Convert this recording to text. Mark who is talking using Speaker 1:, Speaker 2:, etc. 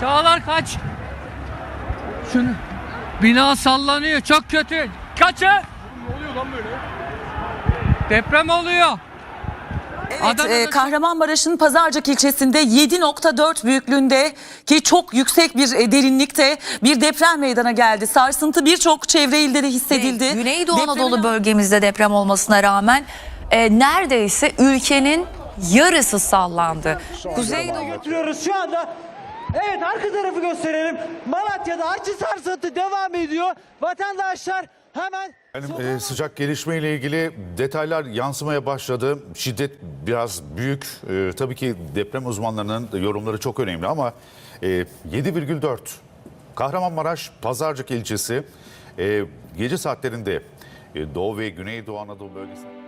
Speaker 1: Çağlar kaç. Şunu. Bina sallanıyor. Çok kötü. Kaçın.
Speaker 2: Ne oluyor lan böyle?
Speaker 1: Deprem oluyor.
Speaker 3: Evet, e, Kahramanmaraş'ın Pazarcık ilçesinde 7.4 büyüklüğünde ki çok yüksek bir e, derinlikte bir deprem meydana geldi. Sarsıntı birçok çevre ilde de hissedildi.
Speaker 4: Güneydoğu Anadolu bölgemizde deprem olmasına rağmen e, neredeyse ülkenin yarısı sallandı. Kuzeydoğu
Speaker 5: götürüyoruz şu anda. Evet arka tarafı gösterelim. Malatya'da acı sarsıntı devam ediyor. Vatandaşlar hemen
Speaker 6: Efendim, e, sıcak gelişme ile ilgili detaylar yansımaya başladı. Şiddet biraz büyük. E, tabii ki deprem uzmanlarının yorumları çok önemli ama e, 7,4 Kahramanmaraş Pazarcık ilçesi e, gece saatlerinde e, Doğu ve Güneydoğu Anadolu bölgesinde